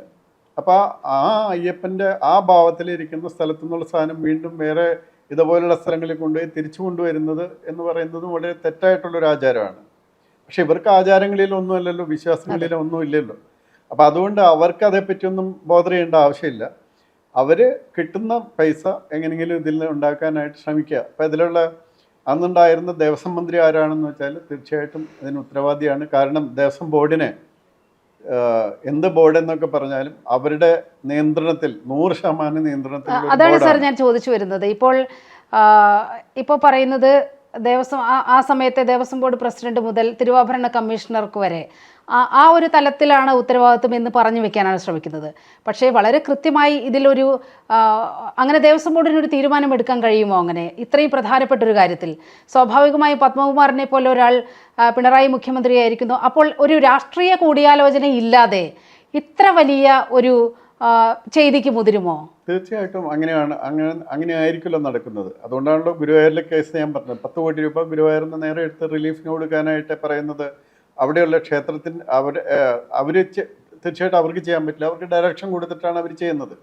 അപ്പോൾ ആ അയ്യപ്പന്റെ ആ ഭാവത്തിലിരിക്കുന്ന സ്ഥലത്തു നിന്നുള്ള സാധനം വീണ്ടും വേറെ ഇതുപോലുള്ള സ്ഥലങ്ങളിൽ കൊണ്ടുപോയി തിരിച്ചു കൊണ്ടുവരുന്നത് എന്ന് പറയുന്നതും വളരെ തെറ്റായിട്ടുള്ളൊരു ആചാരമാണ്. പക്ഷെ ഇവർക്ക് ആചാരങ്ങളിലൊന്നും അല്ലല്ലോ വിശ്വാസങ്ങളിലോ ഒന്നും ഇല്ലല്ലോ അപ്പം അതുകൊണ്ട് അവർക്ക് അതേപ്പറ്റിയൊന്നും ബോധർ ചെയ്യേണ്ട ആവശ്യമില്ല. അവർ കിട്ടുന്ന പൈസ എങ്ങനെയെങ്കിലും ഇതിൽ നിന്ന് ഉണ്ടാക്കാനായിട്ട് ശ്രമിക്കുക. അപ്പോൾ ഇതിലുള്ള അന്നുണ്ടായിരുന്ന ദേവസ്വം മന്ത്രി ആരാണെന്ന് വെച്ചാൽ തീർച്ചയായിട്ടും ഇതിന് ഉത്തരവാദിയാണ്. കാരണം ദേവസ്വം ബോർഡിനെ എന്ത് ബോർഡ് എന്നൊക്കെ പറഞ്ഞാലും അവരുടെ നിയന്ത്രണത്തിൽ നൂറ് ശതമാനം നിയന്ത്രണത്തിൽ അതാണ് സാർ ഞാൻ ചോദിച്ചു വരുന്നത്. ഇപ്പോൾ ഇപ്പോൾ പറയുന്നത് ദേവസ്വം ആ- ആ സമയത്തെ ദേവസ്വം ബോർഡ് പ്രസിഡന്റ് മുതൽ തിരുവാഭരണ കമ്മീഷണർക്ക് വരെ. ആ- ഒരു തലത്തിലാണ് ഉത്തരവാദിത്വം എന്ന് പറഞ്ഞു വെക്കാനാണ് ശ്രമിക്കുന്നത്. പക്ഷേ വളരെ കൃത്യമായി ഇതിലൊരു അങ്ങനെ ദേവസ്വം ബോർഡിനൊരു തീരുമാനം എടുക്കാൻ കഴിയുമോ അങ്ങനെ? ഇത്രയും പ്രധാനപ്പെട്ട ഒരു കാര്യത്തിൽ. സ്വാഭാവികമായി പത്മകുമാറിനെ പോലെ ഒരാൾ പിണറായി മുഖ്യമന്ത്രിയായിരിക്കുന്നു. അപ്പോൾ ഒരു രാഷ്ട്രീയ കൂടിയാലോചന ഇല്ലാതെ ഇത്ര വലിയ ഒരു ചെയ്തിക്ക് മുതിരുമോ? തീർച്ചയായിട്ടും അങ്ങനെയാണ് അങ്ങനെ അങ്ങനെ ആയിരിക്കുമല്ലോ നടക്കുന്നത്. അതുകൊണ്ടാണല്ലോ ഗുരുവായൂരിലെ കേസ് ഞാൻ പറഞ്ഞത്. പത്ത് കോടി രൂപ ഗുരുവായൂരിന് നേരെ എടുത്ത് റിലീഫിന് കൊടുക്കാനായിട്ട് പറയുന്നത് അവിടെയുള്ള ക്ഷേത്രത്തിന് അവർ അവർ തീർച്ചയായിട്ടും അവർക്ക് ചെയ്യാൻ പറ്റില്ല. അവർക്ക് ഡയറക്ഷൻ കൊടുത്തിട്ടാണ് അവർ ചെയ്യുന്നത്.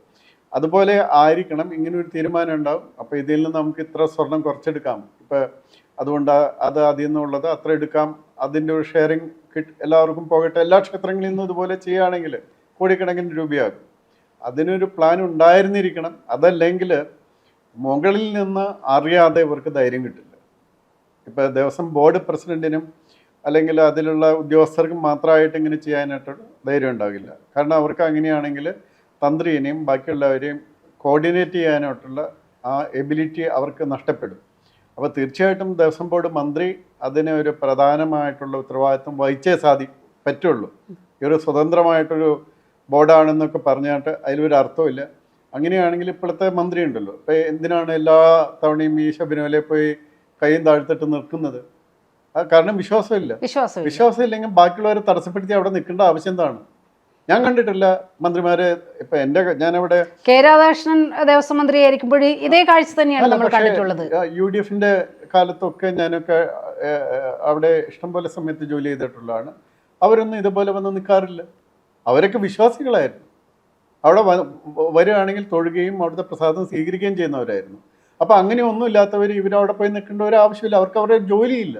അതുപോലെ ആയിരിക്കണം ഇങ്ങനൊരു തീരുമാനം ഉണ്ടാവും. അപ്പോൾ ഇതിൽ നിന്ന് നമുക്ക് ഇത്ര സ്വർണം കുറച്ചെടുക്കാം. ഇപ്പോൾ അതുകൊണ്ട് അത് അതിൽ നിന്നുള്ളത് അത്ര എടുക്കാം. അതിന്റെ ഒരു ഷെയറിങ് എല്ലാവർക്കും പോകട്ടെ. എല്ലാ ക്ഷേത്രങ്ങളിൽ നിന്നും ഇതുപോലെ ചെയ്യുകയാണെങ്കിൽ കോടിക്കണക്കിന് രൂപയാകും. അതിനൊരു പ്ലാൻ ഉണ്ടായിരുന്നിരിക്കണം. അതല്ലെങ്കിൽ മുകളിൽ നിന്ന് അറിയാതെ ഇവർക്ക് ധൈര്യം കിട്ടില്ല. ഇപ്പോൾ ദേവസ്വം ബോർഡ് പ്രസിഡന്റിനും അല്ലെങ്കിൽ അതിലുള്ള ഉദ്യോഗസ്ഥർക്കും മാത്രമായിട്ട് ഇങ്ങനെ ചെയ്യാനായിട്ട് ധൈര്യം ഉണ്ടാകില്ല കാരണം അവർക്ക് അങ്ങനെയാണെങ്കിൽ തന്ത്രിയെയും ബാക്കിയുള്ളവരെയും കോർഡിനേറ്റ് ചെയ്യാനായിട്ടുള്ള ആ എബിലിറ്റി അവർക്ക് നഷ്ടപ്പെടും. അപ്പോൾ തീർച്ചയായിട്ടും ദേവസ്വം ബോർഡ് മന്ത്രി അതിന് ഒരു പ്രധാനമായിട്ടുള്ള ഉത്തരവാദിത്വം വഹിച്ചേ സാധി പറ്റുള്ളൂ. ഈ ഒരു സ്വതന്ത്രമായിട്ടൊരു ബോർഡാണെന്നൊക്കെ പറഞ്ഞിട്ട് അതിലൊരു അർത്ഥമില്ല അങ്ങനെയാണെങ്കിൽ ഇപ്പോഴത്തെ മന്ത്രി ഉണ്ടല്ലോ ഇപ്പം എന്തിനാണ് എല്ലാ തവണയും ഈ ശബരിമലയിൽ പോയി കൈയും താഴ്ത്തിട്ട് നിൽക്കുന്നത്? കാരണം വിശ്വാസമില്ല. വിശ്വാസം വിശ്വാസം ഇല്ലെങ്കിൽ ബാക്കിയുള്ളവരെ തടസ്സപ്പെടുത്തി അവിടെ നിൽക്കേണ്ട ആവശ്യം എന്താണ്? ഞാൻ കണ്ടിട്ടില്ല മന്ത്രിമാരെ ഇപ്പൊ എന്റെ ഞാനവിടെ കെ രാധാകൃഷ്ണൻ ദേവസ്വം മന്ത്രിയായിരിക്കുമ്പോൾ ഇതേ കാഴ്ച തന്നെയാണ് നമ്മൾ കണ്ടിട്ടുള്ളത്. യു ഡി എഫിന്റെ കാലത്തൊക്കെ ഞാനൊക്കെ അവിടെ ഇഷ്ടംപോലെ സമയത്ത് ജോലി ചെയ്തിട്ടുള്ളതാണ്. അവരൊന്നും ഇതുപോലെ വന്ന് നിൽക്കാറില്ല. അവരൊക്കെ വിശ്വാസികളായിരുന്നു. അവിടെ വരികയാണെങ്കിൽ തൊഴുകയും അവിടുത്തെ പ്രസാദം സ്വീകരിക്കുകയും ചെയ്യുന്നവരായിരുന്നു. അപ്പം അങ്ങനെ ഒന്നും ഇല്ലാത്തവർ ഇവരവിടെ പോയി നിൽക്കേണ്ട ഒരു ആവശ്യമില്ല. അവർക്ക് അവരുടെ ജോലിയില്ല.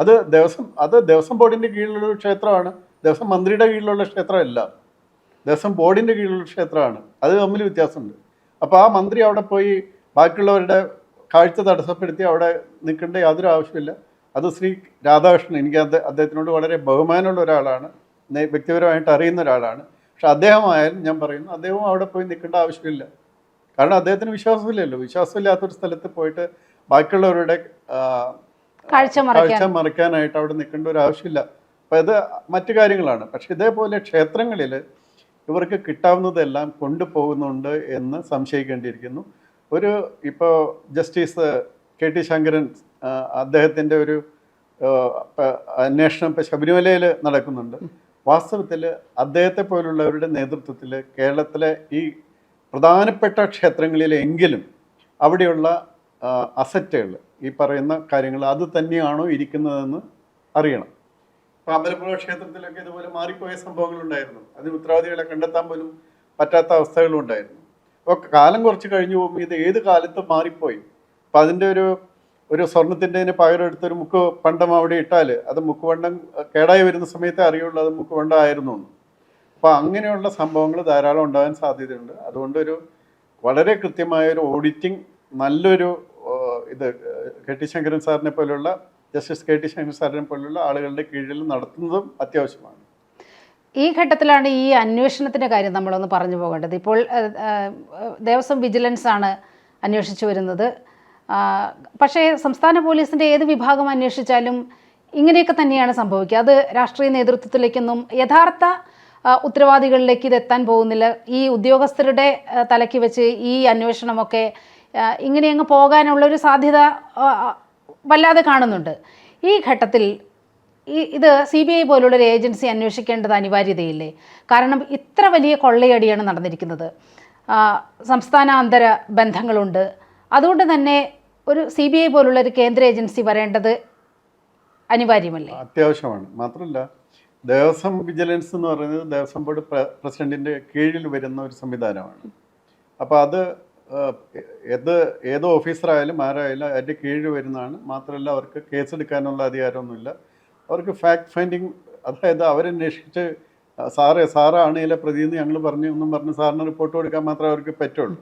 അത് ദേവസ്വം അത് ദേവസ്വം ബോർഡിന്റെ കീഴിലുള്ള ക്ഷേത്രമാണ്. ദേവസ്വം മന്ത്രിയുടെ കീഴിലുള്ള ക്ഷേത്രമല്ല. ദേവസ്വം ബോർഡിന്റെ കീഴിലുള്ള ക്ഷേത്രമാണ്. അത് തമ്മിൽ വ്യത്യാസമുണ്ട്. അപ്പോൾ ആ മന്ത്രി അവിടെ പോയി ബാക്കിയുള്ളവരുടെ കാഴ്ച തടസ്സപ്പെടുത്തി അവിടെ നിൽക്കേണ്ട യാതൊരു ആവശ്യമില്ല. അത് ശ്രീ രാധാകൃഷ്ണൻ എനിക്ക് അദ്ദേഹ- അദ്ദേഹത്തിനോട് വളരെ ബഹുമാനമുള്ള ഒരാളാണ്. വ്യക്തിപരമായിട്ട് അറിയുന്ന ഒരാളാണ്. പക്ഷെ അദ്ദേഹമായാലും ഞാൻ പറയുന്നു അദ്ദേഹവും അവിടെ പോയി നിൽക്കേണ്ട ആവശ്യമില്ല. കാരണം അദ്ദേഹത്തിന് വിശ്വാസമില്ലല്ലോ. വിശ്വാസമില്ലാത്തൊരു സ്ഥലത്ത് പോയിട്ട് ബാക്കിയുള്ളവരുടെ കാഴ്ച മറിക്കാനായിട്ട് അവിടെ നിൽക്കേണ്ട ഒരു ആവശ്യമില്ല. അപ്പം ഇത് മറ്റു കാര്യങ്ങളാണ്. പക്ഷെ ഇതേപോലെ ക്ഷേത്രങ്ങളിൽ ഇവർക്ക് കിട്ടാവുന്നതെല്ലാം കൊണ്ടുപോകുന്നുണ്ട് എന്ന് സംശയിക്കേണ്ടിയിരിക്കുന്നു. ഒരു ഇപ്പോൾ ജസ്റ്റിസ് കെ ടി ശങ്കരൻ അദ്ദേഹത്തിന്റെ ഒരു അന്വേഷണം ഇപ്പോൾ ശബരിമലയിൽ നടക്കുന്നുണ്ട്. വാസ്തവത്തിൽ അദ്ദേഹത്തെ പോലുള്ളവരുടെ നേതൃത്വത്തിൽ കേരളത്തിലെ ഈ പ്രധാനപ്പെട്ട ക്ഷേത്രങ്ങളിലെങ്കിലും അവിടെയുള്ള അസറ്റുകൾ ഈ പറയുന്ന കാര്യങ്ങൾ അത് തന്നെയാണോ ഇരിക്കുന്നതെന്ന് അറിയണം. പാമ്പലപ്പുഴ ക്ഷേത്രത്തിലൊക്കെ ഇതുപോലെ മാറിപ്പോയ സംഭവങ്ങളുണ്ടായിരുന്നു. അതിന് ഉത്തരവാദികളെ കണ്ടെത്താൻ പോലും പറ്റാത്ത അവസ്ഥകളുണ്ടായിരുന്നു അപ്പോൾ കാലം കുറച്ച് കഴിഞ്ഞു പോകുമ്പോൾ ഇത് ഏത് കാലത്ത് മാറിപ്പോയി? അപ്പം അതിന്റെ ഒരു ഒരു സ്വർണത്തിന്റെ പകരം എടുത്തൊരു മുക്ക് പണ്ടം അവിടെ ഇട്ടാൽ അത് മുക്കുവണ്ടം കേടായി വരുന്ന സമയത്തെ അറിയുള്ളൂ അത് മുക്കുവണ്ടം ആയിരുന്നു അപ്പോൾ അങ്ങനെയുള്ള സംഭവങ്ങൾ ധാരാളം ഉണ്ടാകാൻ സാധ്യതയുണ്ട്. അതുകൊണ്ടൊരു വളരെ കൃത്യമായ ഒരു ഓഡിറ്റിംഗ് നല്ലൊരു ഇത് കെ ടി ശങ്കരൻ സാറിനെ പോലുള്ള ജസ്റ്റിസ് കെ ടി ശങ്കരൻ സാറിനെ പോലുള്ള ആളുകളുടെ കീഴിൽ നടത്തുന്നതും അത്യാവശ്യമാണ്. ഈ ഘട്ടത്തിലാണ് ഈ അന്വേഷണത്തിന്റെ കാര്യം നമ്മളൊന്ന് പറഞ്ഞു പോകേണ്ടത്. ഇപ്പോൾ ദേവസ്വം വിജിലൻസ് ആണ് അന്വേഷിച്ചു വരുന്നത്. പക്ഷേ സംസ്ഥാന പോലീസിന്റെ ഏത് വിഭാഗം അന്വേഷിച്ചാലും ഇങ്ങനെയൊക്കെ തന്നെയാണ് സംഭവിക്കുക. അത് രാഷ്ട്രീയ നേതൃത്വത്തിലേക്കൊന്നും യഥാർത്ഥ ഉത്തരവാദികളിലേക്ക് ഇത് എത്താൻ പോകുന്നില്ല. ഈ ഉദ്യോഗസ്ഥരുടെ തലയ്ക്ക് വെച്ച് ഈ അന്വേഷണമൊക്കെ ഇങ്ങനെ അങ്ങ് പോകാനുള്ളൊരു സാധ്യത ആ, ആ, വല്ലാതെ കാണുന്നുണ്ട്. ഈ ഘട്ടത്തിൽ ഈ ഇത് സി ബി ഐ പോലുള്ളൊരു ഏജൻസി അന്വേഷിക്കേണ്ടത് അനിവാര്യതയില്ലേ? കാരണം ഇത്ര വലിയ കൊള്ളയടിയാണ് നടന്നിരിക്കുന്നത്. സംസ്ഥാനാന്തര ബന്ധങ്ങളുണ്ട്. അതുകൊണ്ട് തന്നെ ഒരു സി ബി ഐ പോലുള്ള ഒരു കേന്ദ്ര ഏജൻസി വരേണ്ടത് അനിവാര്യമല്ലേ? അത്യാവശ്യമാണ്. മാത്രമല്ല ദേവസ്വം വിജിലൻസ് എന്ന് പറയുന്നത് ദേവസ്വം ബോർഡ് പ്രസിഡന്റിന്റെ കീഴിൽ വരുന്ന ഒരു സംവിധാനമാണ്. അപ്പോൾ അത് ഏത് ഏത് ഓഫീസറായാലും ആരായാലും അതിന്റെ കീഴിൽ വരുന്നതാണ്. മാത്രമല്ല അവർക്ക് കേസെടുക്കാനുള്ള അധികാരമൊന്നുമില്ല. അവർക്ക് ഫാക്ട് ഫൈൻഡിങ് അതായത് അവരന്വേഷിച്ച് സാറേ സാറാണ് ഇതിലെ പ്രതിന്ന് ഞങ്ങൾ പറഞ്ഞു ഒന്നും പറഞ്ഞ് സാറിന് റിപ്പോർട്ട് കൊടുക്കാൻ മാത്രമേ അവർക്ക് പറ്റുള്ളൂ.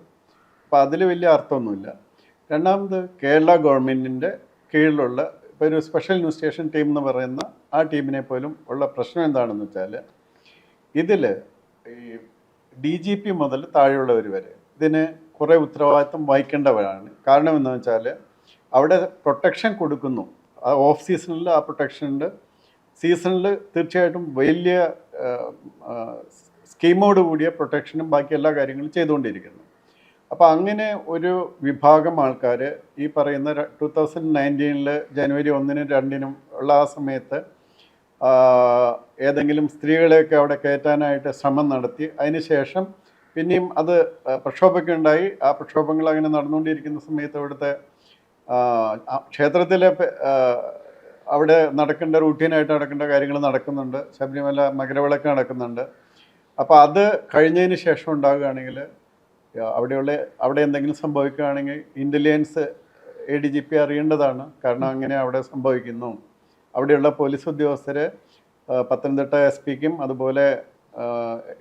അപ്പോൾ അതിൽ വലിയ അർത്ഥമൊന്നുമില്ല. രണ്ടാമത് കേരള ഗവൺമെന്റിന്റെ കീഴിലുള്ള ഇപ്പോൾ ഒരു സ്പെഷ്യൽ ഇൻവെസ്റ്റിഗേഷൻ ടീം എന്ന് പറയുന്ന ആ ടീമിനെ പോലും ഉള്ള പ്രശ്നം എന്താണെന്ന് വെച്ചാൽ ഇതിൽ ഈ ഡി ജി പി മുതൽ താഴെയുള്ളവർ വരെ ഇതിന് കുറേ ഉത്തരവാദിത്വം വഹിക്കേണ്ടവരാണ്. കാരണം എന്ന് വെച്ചാൽ അവിടെ പ്രൊട്ടക്ഷൻ കൊടുക്കുന്നു. ആ ഓഫ് സീസണിൽ ആ പ്രൊട്ടക്ഷൻ ഉണ്ട് സീസണിൽ തീർച്ചയായിട്ടും വലിയ സ്കീമോട് കൂടിയ പ്രൊട്ടക്ഷനും ബാക്കി എല്ലാ കാര്യങ്ങളും ചെയ്തുകൊണ്ടിരിക്കുന്നു. അപ്പോൾ അങ്ങനെ ഒരു വിഭാഗം ആൾക്കാർ ഈ പറയുന്ന ടു തൗസൻഡ് നയന്റീനിൽ ജനുവരി ഒന്നിനും രണ്ടിനും ഉള്ള ആ സമയത്ത് ഏതെങ്കിലും സ്ത്രീകളെയൊക്കെ അവിടെ കയറ്റാനായിട്ട് ശ്രമം നടത്തി. അതിനുശേഷം പിന്നെയും അത് പ്രക്ഷോഭമൊക്കെ ഉണ്ടായി. ആ പ്രക്ഷോഭങ്ങൾ അങ്ങനെ നടന്നുകൊണ്ടിരിക്കുന്ന സമയത്ത് അവിടുത്തെ ക്ഷേത്രത്തിലെ അവിടെ നടക്കേണ്ട റൂട്ടീനായിട്ട് നടക്കേണ്ട കാര്യങ്ങൾ നടക്കുന്നുണ്ട്. ശബരിമല മകരവിളക്ക് നടക്കുന്നുണ്ട്. അപ്പോൾ അത് കഴിഞ്ഞതിന് ശേഷം ഉണ്ടാകുകയാണെങ്കിൽ അവിടെയുള്ള അവിടെ എന്തെങ്കിലും സംഭവിക്കുകയാണെങ്കിൽ intelligence A D G P അറിയേണ്ടതാണ്. കാരണം അങ്ങനെ അവിടെ സംഭവിക്കുന്നു. അവിടെയുള്ള പോലീസ് ഉദ്യോഗസ്ഥരെ പത്തനംതിട്ട എസ് പിക്കും അതുപോലെ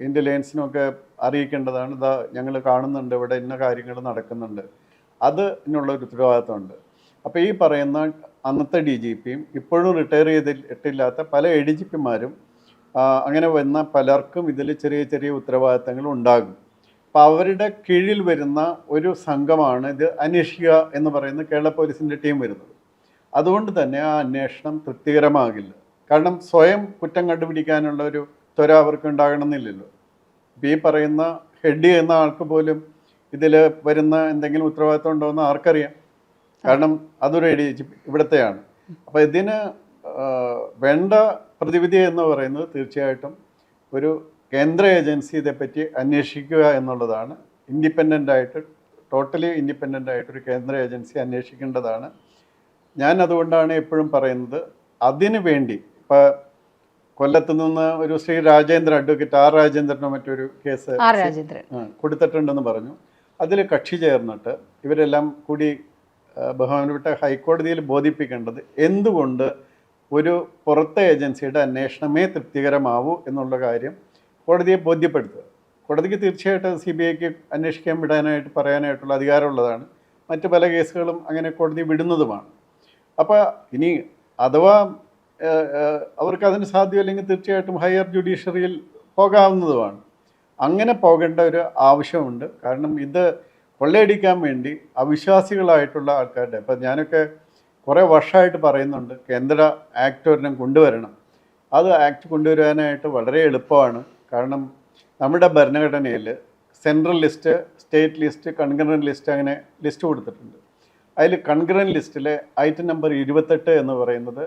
ഇന്റലിജൻസിനുമൊക്കെ അറിയിക്കേണ്ടതാണ്. ഇതാ ഞങ്ങൾ കാണുന്നുണ്ട് ഇവിടെ ഇന്ന കാര്യങ്ങൾ നടക്കുന്നുണ്ട്. അതിനുള്ള ഒരു ഉത്തരവാദിത്തമുണ്ട്. അപ്പോൾ ഈ പറയുന്ന അന്നത്തെ ഡി ജി പിയും ഇപ്പോഴും റിട്ടയർ ചെയ്തിട്ടില്ലാത്ത പല എ ഡി ജി പിമാരും അങ്ങനെ വന്ന പലർക്കും ഇതിൽ ചെറിയ ചെറിയ ഉത്തരവാദിത്തങ്ങൾ ഉണ്ടാകും. അപ്പോൾ അവരുടെ കീഴിൽ വരുന്ന ഒരു സംഘമാണ് ഇത് അന്വേഷിക്കുക എന്ന് പറയുന്ന കേരള പോലീസിന്റെ ടീം വരുന്നത്. അതുകൊണ്ട് തന്നെ ആ അന്വേഷണം തൃപ്തികരമാകില്ല. കാരണം സ്വയം കുറ്റം കണ്ടുപിടിക്കാനുള്ള ഒരു ത്വര അവർക്ക് ഉണ്ടാകണമെന്നില്ലല്ലോ. ഈ പറയുന്ന ഹെഡ് എന്ന ആൾക്ക് പോലും ഇതിൽ വരുന്ന എന്തെങ്കിലും ഉത്തരവാദിത്വം ഉണ്ടോ എന്ന് ആർക്കറിയാം. കാരണം അതൊരു ഐഡി ഇവിടത്തെയാണ്. അപ്പോൾ ഇതിന് വേണ്ട പ്രതിവിധി എന്ന് പറയുന്നത് തീർച്ചയായിട്ടും ഒരു കേന്ദ്ര ഏജൻസി ഇതേപ്പറ്റി അന്വേഷിക്കുക എന്നുള്ളതാണ്. ഇൻഡിപെൻഡന്റ് ആയിട്ട് ടോട്ടലി ഇൻഡിപെൻഡന്റ് ആയിട്ട് ഒരു കേന്ദ്ര ഏജൻസി അന്വേഷിക്കേണ്ടതാണ്. ഞാൻ അതുകൊണ്ടാണ് എപ്പോഴും പറയുന്നത് അതിനു വേണ്ടി ഇപ്പോൾ കൊല്ലത്ത് നിന്ന് ഒരു ശ്രീ രാജേന്ദ്രൻ അഡ്വക്കേറ്റ് ആർ രാജേന്ദ്രനോ മറ്റൊരു കേസ് കൊടുത്തിട്ടുണ്ടെന്ന് പറഞ്ഞു. അതിൽ കക്ഷി ചേർന്നിട്ട് ഇവരെല്ലാം കൂടി ബഹുമാനപ്പെട്ട ഹൈക്കോടതിയിൽ ബോധിപ്പിക്കേണ്ടത് എന്തുകൊണ്ട് ഒരു പുറത്തെ ഏജൻസിയുടെ അന്വേഷണമേ തൃപ്തികരമാവൂ എന്നുള്ള കാര്യം കോടതിയെ ബോധ്യപ്പെടുത്തുക. കോടതിക്ക് തീർച്ചയായിട്ടും സി ബി ഐക്ക് അന്വേഷിക്കാൻ വിടാനായിട്ട് പറയാനായിട്ടുള്ള അധികാരമുള്ളതാണ്. മറ്റ് പല കേസുകളും അങ്ങനെ കോടതി വിടുന്നതുമാണ്. അപ്പോൾ ഇനി അഥവാ അവർക്ക് അതിന് സാധ്യമല്ലെങ്കിൽ തീർച്ചയായിട്ടും ഹയർ ജുഡീഷ്യറിയിൽ പോകാവുന്നതുമാണ്. അങ്ങനെ പോകേണ്ട ഒരു ആവശ്യമുണ്ട്. കാരണം ഇത് കൊള്ളയടിക്കാൻ വേണ്ടി അവിശ്വാസികളായിട്ടുള്ള ആൾക്കാരുടെ ഇപ്പം ഞാനൊക്കെ കുറേ വർഷമായിട്ട് പറയുന്നുണ്ട് കേന്ദ്ര ആക്ട് ഒരെണ്ണം കൊണ്ടുവരണം. അത് ആക്ട് കൊണ്ടുവരാനായിട്ട് വളരെ എളുപ്പമാണ്. കാരണം നമ്മുടെ ഭരണഘടനയിൽ central list state list concurrent list അങ്ങനെ ലിസ്റ്റ് കൊടുത്തിട്ടുണ്ട്. അതിൽ കൺഗ്രൻ ലിസ്റ്റിലെ ഐറ്റം നമ്പർ ഇരുപത്തെട്ട് എന്ന് പറയുന്നത്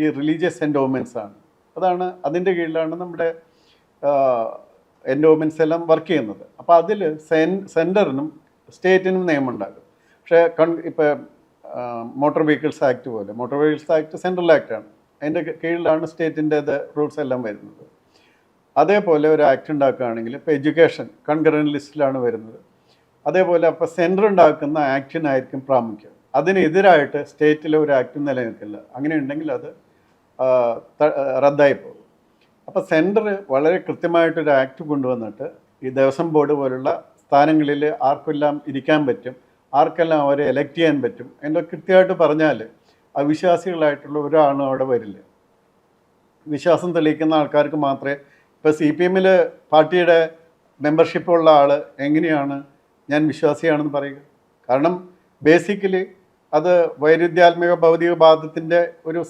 ഈ റിലീജിയസ് എൻഡോമെൻസ് ആണ്. അതാണ് അതിന്റെ കീഴിലാണ് നമ്മുടെ എൻഡോമെൻസ് എല്ലാം വർക്ക് ചെയ്യുന്നത്. അപ്പോൾ അതിൽ സെൻ സെന്ററിനും സ്റ്റേറ്റിനും നിയമമുണ്ടാകും. പക്ഷേ കൺ ഇപ്പോൾ മോട്ടോർ വെഹിക്കിൾസ് ആക്ട് പോലെ മോട്ടോർ വെഹിക്കിൾസ് ആക്ട് സെൻട്രൽ ആക്റ്റാണ് അതിന്റെ കീഴിലാണ് സ്റ്റേറ്റിന്റേത് റൂൾസ് എല്ലാം വരുന്നത്. അതേപോലെ ഒരു ആക്ട് ഉണ്ടാക്കുകയാണെങ്കിൽ ഇപ്പോൾ എഡ്യൂക്കേഷൻ കൺകറന്റ് ലിസ്റ്റിലാണ് വരുന്നത്. അതേപോലെ അപ്പോൾ സെന്റർ ഉണ്ടാക്കുന്ന ആക്ടിനായിരിക്കും പ്രാമുഖ്യം. അതിനെതിരായിട്ട് സ്റ്റേറ്റിലെ ഒരു ആക്ട് നിലനിൽക്കില്ല. അങ്ങനെ ഉണ്ടെങ്കിൽ അത് റദ്ദായി പോകും. അപ്പോൾ സെന്റർ വളരെ കൃത്യമായിട്ടൊരു ആക്ട് കൊണ്ടുവന്നിട്ട് ഈ ദേവസ്വം ബോർഡ് പോലുള്ള സ്ഥാനങ്ങളിൽ ആർക്കെല്ലാം ഇരിക്കാൻ പറ്റും ആർക്കെല്ലാം അവരെ എലക്ട് ചെയ്യാൻ പറ്റും എന്നൊക്കെ കൃത്യമായിട്ട് പറഞ്ഞാൽ അവിശ്വാസികളായിട്ടുള്ള ഒരാളും അവിടെ വരില്ല. വിശ്വാസം തെളിയിക്കുന്ന ആൾക്കാർക്ക് മാത്രമേ ഇപ്പോൾ സി പി എമ്മിൽ പാർട്ടിയുടെ മെമ്പർഷിപ്പ് ഉള്ള ആൾ എങ്ങനെയാണ്? ഞാൻ വിശ്വാസിയാണെന്ന് പറയുക. കാരണം ബേസിക്കലി അത് വൈരുദ്ധ്യാത്മിക ഭൗതിക വാദത്തിന്റെ ഒരു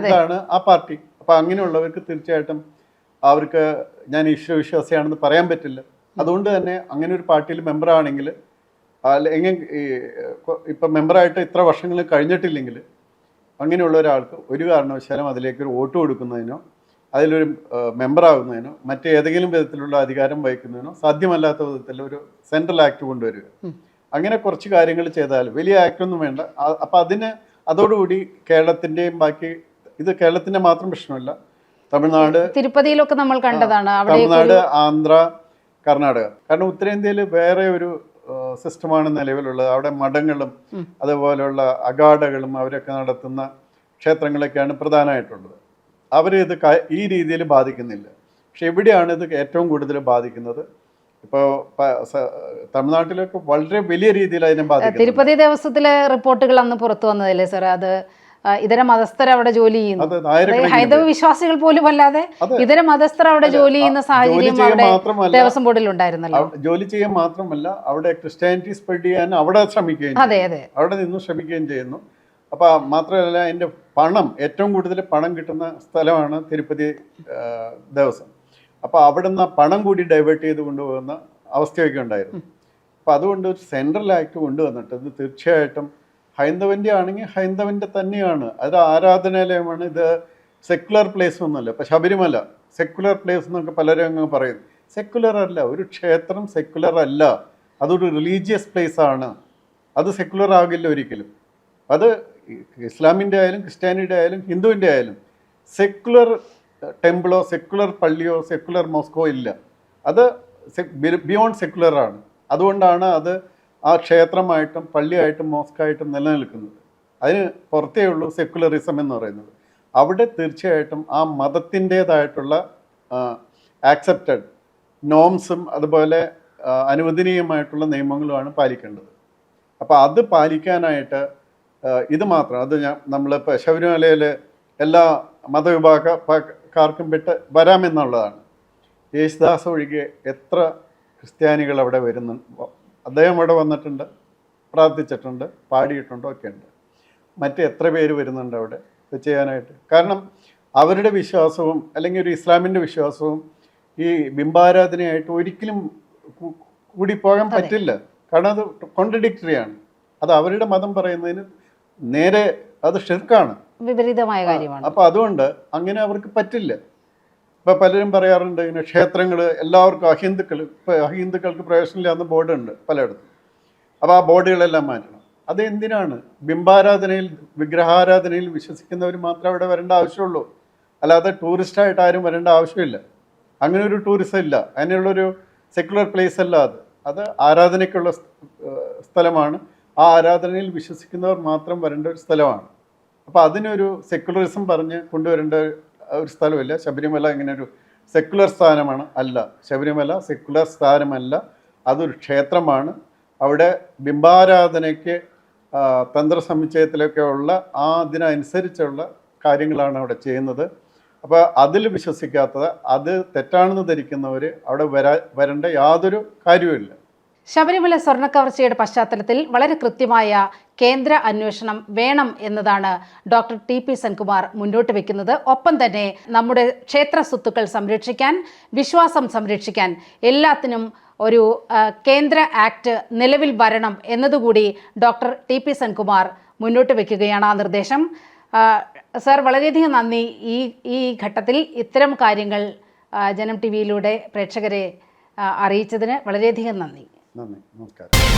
ഇതാണ് ആ പാർട്ടി. അപ്പോൾ അങ്ങനെയുള്ളവർക്ക് തീർച്ചയായിട്ടും അവർക്ക് ഞാൻ ഈശ്വര വിശ്വാസിയാണെന്ന് പറയാൻ പറ്റില്ല. അതുകൊണ്ട് തന്നെ അങ്ങനെ ഒരു പാർട്ടിയിൽ മെമ്പറാണെങ്കിൽ അല്ലെങ്കിൽ ഇപ്പം മെമ്പറായിട്ട് ഇത്ര വർഷങ്ങൾ കഴിഞ്ഞിട്ടില്ലെങ്കിൽ അങ്ങനെയുള്ള ഒരാൾക്ക് ഒരു കാരണവശാലും അതിലേക്ക് ഒരു വോട്ട് കൊടുക്കുന്നതിനോ അതിലൊരു മെമ്പറാകുന്നതിനോ മറ്റേതെങ്കിലും വിധത്തിലുള്ള അധികാരം വഹിക്കുന്നതിനോ സാധ്യമല്ലാത്ത വിധത്തിൽ ഒരു സെൻട്രൽ ആക്ട് കൊണ്ടുവരിക. അങ്ങനെ കുറച്ച് കാര്യങ്ങൾ ചെയ്താൽ വലിയ ആക്ട് ഒന്നും വേണ്ട അപ്പം അതിന് അതോടുകൂടി കേരളത്തിന്റെയും ബാക്കി ഇത് കേരളത്തിന്റെ മാത്രം പ്രശ്നമല്ല. തമിഴ്നാട് തിരുപ്പതിയിലൊക്കെ നമ്മൾ കണ്ടതാണ്. തമിഴ്നാട് ആന്ധ്ര കർണാടക. കാരണം ഉത്തരേന്ത്യയിൽ വേറെ ഒരു സിസ്റ്റമാണ് നിലവിലുള്ളത്. അവിടെ മഠങ്ങളും അതുപോലെയുള്ള അഗാഡകളും അവരൊക്കെ നടത്തുന്ന ക്ഷേത്രങ്ങളൊക്കെയാണ് പ്രധാനമായിട്ടുള്ളത്. അവർ ഇത് ഈ രീതിയിൽ ബാധിക്കുന്നില്ല. പക്ഷെ എവിടെയാണ് ഇത് ഏറ്റവും കൂടുതൽ ബാധിക്കുന്നത്. ഇപ്പോൾ തമിഴ്നാട്ടിലൊക്കെ വളരെ വലിയ രീതിയിൽ അതിനെ ബാധിക്കും തിരുപ്പതി ദേവസ്വത്തിലെ റിപ്പോർട്ടുകൾ അന്ന് പുറത്തു വന്നതല്ലേ സാർ അത് ഇതര മതസ്ഥർ അവിടെ ജോലി ചെയ്യുന്നു. ഹൈന്ദവ വിശ്വാസികൾ പോലും അല്ലാതെ. ഇതര മതസ്ഥർ അവിടെ ജോലി ചെയ്യുന്ന സാഹചര്യം അവിടെ ദേവസ്വം ബോർഡിൽ ഉണ്ടായിരുന്നല്ലോ. ജോലി ചെയ്യാൻ മാത്രമല്ല അവിടെ ക്രിസ്ത്യാനിറ്റി സ്പ്രെഡ് ചെയ്യാൻ അവിടെ ശ്രമിക്കുകയും അതെ. അതെ. അവിടെ നിന്നും ശ്രമിക്കുകയും ചെയ്യുന്നു. അപ്പോൾ മാത്രമല്ല എന്റെ പണം ഏറ്റവും കൂടുതൽ പണം കിട്ടുന്ന സ്ഥലമാണ് തിരുപ്പതി ദേവസ്വം. അപ്പോൾ അവിടെ നിന്ന് പണം കൂടി ഡൈവേർട്ട് ചെയ്ത് കൊണ്ടുപോകുന്ന അവസ്ഥയൊക്കെ ഉണ്ടായിരുന്നു. അപ്പോൾ അതുകൊണ്ട് ഒരു സെൻട്രൽ ആക്ട് കൊണ്ടുവന്നിട്ട് ഇത് തീർച്ചയായിട്ടും ഹൈന്ദവന്റെ ആണെങ്കിൽ ഹൈന്ദവന്റെ തന്നെയാണ്. അത് ആരാധനാലയമാണ് ഇത് സെക്കുലർ പ്ലേസ് ഒന്നുമല്ല ഇപ്പം ശബരിമല സെക്കുലർ പ്ലേസ് എന്നൊക്കെ പലരും അങ്ങ് പറയുന്നു സെക്കുലർ അല്ല ഒരു ക്ഷേത്രം സെക്കുലർ അല്ല. അതൊരു റിലീജിയസ് പ്ലേസ് ആണ്. അത് സെക്കുലർ ആകില്ല ഒരിക്കലും. അത് ഇസ്ലാമിന്റെ ആയാലും ക്രിസ്ത്യാനിയുടെ ആയാലും ഹിന്ദുവിന്റെ ആയാലും സെക്കുലർ ടെമ്പിളോ സെക്കുലർ പള്ളിയോ സെക്കുലർ മോസ്കോ ഇല്ല. അത് ബിയോണ്ട് സെക്കുലർ ആണ്. അതുകൊണ്ടാണ് അത് ആ ക്ഷേത്രമായിട്ടും പള്ളിയായിട്ടും മോസ്കായിട്ടും നിലനിൽക്കുന്നത്. അതിന് പുറത്തേ ഉള്ളൂ സെക്കുലറിസം എന്ന് പറയുന്നത്. അവിടെ തീർച്ചയായിട്ടും ആ മതത്തിന്റേതായിട്ടുള്ള ആക്സെപ്റ്റഡ് നോംസും അതുപോലെ അനുവദനീയമായിട്ടുള്ള നിയമങ്ങളുമാണ് പാലിക്കേണ്ടത്. അപ്പോൾ അത് പാലിക്കാനായിട്ട് ഇത് മാത്രം. അത് ഞാൻ നമ്മളിപ്പോൾ ശബരിമലയിൽ എല്ലാ മതവിഭാഗക്കാർക്കും വിട്ട് വരാമെന്നുള്ളതാണ്. യേശുദാസ് ഒഴികെ എത്ര ക്രിസ്ത്യാനികൾ അവിടെ വരുന്നു അദ്ദേഹം അവിടെ വന്നിട്ടുണ്ട് പ്രാർത്ഥിച്ചിട്ടുണ്ട് പാടിയിട്ടുണ്ട് ഒക്കെ ഉണ്ട് മറ്റ് എത്ര പേര് വരുന്നുണ്ട് അവിടെ? ഇത് ചെയ്യാനായിട്ട്. കാരണം അവരുടെ വിശ്വാസവും അല്ലെങ്കിൽ ഒരു ഇസ്ലാമിന്റെ വിശ്വാസവും ഈ ബിംബാരാധനയായിട്ട് ഒരിക്കലും കൂടി കൂടിപ്പോകാൻ പറ്റില്ല. കാരണം അത് കോൺട്രഡിക്ടറിയാണ്. അത് അവരുടെ മതം പറയുന്നതിന് നേരെ അത് ഷിർക്കാണ്. വിപരീതമായ കാര്യമാണ്. അപ്പോൾ അതുകൊണ്ട് അങ്ങനെ അവർക്ക് പറ്റില്ല. ഇപ്പൊ പലരും പറയാറുണ്ട് ഇങ്ങനെ ക്ഷേത്രങ്ങൾ എല്ലാവർക്കും അഹിന്ദുക്കൾ ഇപ്പൊ അഹിന്ദുക്കൾക്ക് പ്രവേശനമില്ലാത്ത ബോർഡുണ്ട് പലയിടത്തും. അപ്പോൾ ആ ബോർഡുകളെല്ലാം മാറ്റണം. അത് എന്തിനാണ് ബിംബാരാധനയിൽ വിഗ്രഹാരാധനയിൽ വിശ്വസിക്കുന്നവർ മാത്രമേ അവിടെ വരേണ്ട ആവശ്യമുള്ളൂ. അല്ലാതെ ടൂറിസ്റ്റായിട്ട് ആരും വരേണ്ട ആവശ്യമില്ല. അങ്ങനെ ഒരു ടൂറിസം ഇല്ല. അതിനുള്ളൊരു സെക്യുലർ പ്ലേസ് അല്ല അത്. അത് ആരാധനയ്ക്കുള്ള സ്ഥലമാണ്. ആ ആരാധനയിൽ വിശ്വസിക്കുന്നവർ മാത്രം വരേണ്ട ഒരു സ്ഥലമാണ്. അപ്പോൾ അതിനൊരു സെക്യുലറിസം പറഞ്ഞ് കൊണ്ടുവരേണ്ട ഒരു സ്ഥലമില്ല. ശബരിമല ഇങ്ങനെ ഒരു സെക്കുലർ സ്ഥാനമാണ് അല്ല. ശബരിമല സെക്യുലർ സ്ഥാനമല്ല. അതൊരു ക്ഷേത്രമാണ്. അവിടെ ബിംബാരാധനയ്ക്ക് തന്ത്ര തന്ത്രസമുച്ചയത്തിലൊക്കെ ഉള്ള ആ അതിനനുസരിച്ചുള്ള കാര്യങ്ങളാണ് അവിടെ ചെയ്യുന്നത്. അപ്പോൾ അതിൽ വിശ്വസിക്കാത്തത് അത് തെറ്റാണെന്ന് ധരിക്കുന്നവർ അവിടെ വരാ വരേണ്ട യാതൊരു കാര്യവുമില്ല. ശബരിമല സ്വർണക്കവർച്ചയുടെ പശ്ചാത്തലത്തിൽ വളരെ കൃത്യമായ കേന്ദ്ര അന്വേഷണം വേണം എന്നതാണ് ഡോക്ടർ ടി പി സെൻകുമാർ മുന്നോട്ട് വെക്കുന്നത്. ഒപ്പം തന്നെ നമ്മുടെ ക്ഷേത്ര സ്വത്തുക്കൾ സംരക്ഷിക്കാൻ വിശ്വാസം സംരക്ഷിക്കാൻ എല്ലാത്തിനും ഒരു കേന്ദ്ര ആക്ട് നിലവിൽ വരണം എന്നതുകൂടി ഡോക്ടർ ടി പി സെൻകുമാർ മുന്നോട്ട് വെക്കുകയാണ് ആ നിർദ്ദേശം. സാർ വളരെയധികം നന്ദി. ഈ ഈ ഘട്ടത്തിൽ ഇത്തരം കാര്യങ്ങൾ ജനം ടി വിയിലൂടെ പ്രേക്ഷകരെ അറിയിച്ചതിന് വളരെയധികം നന്ദി. നന്ദി നമസ്കാരം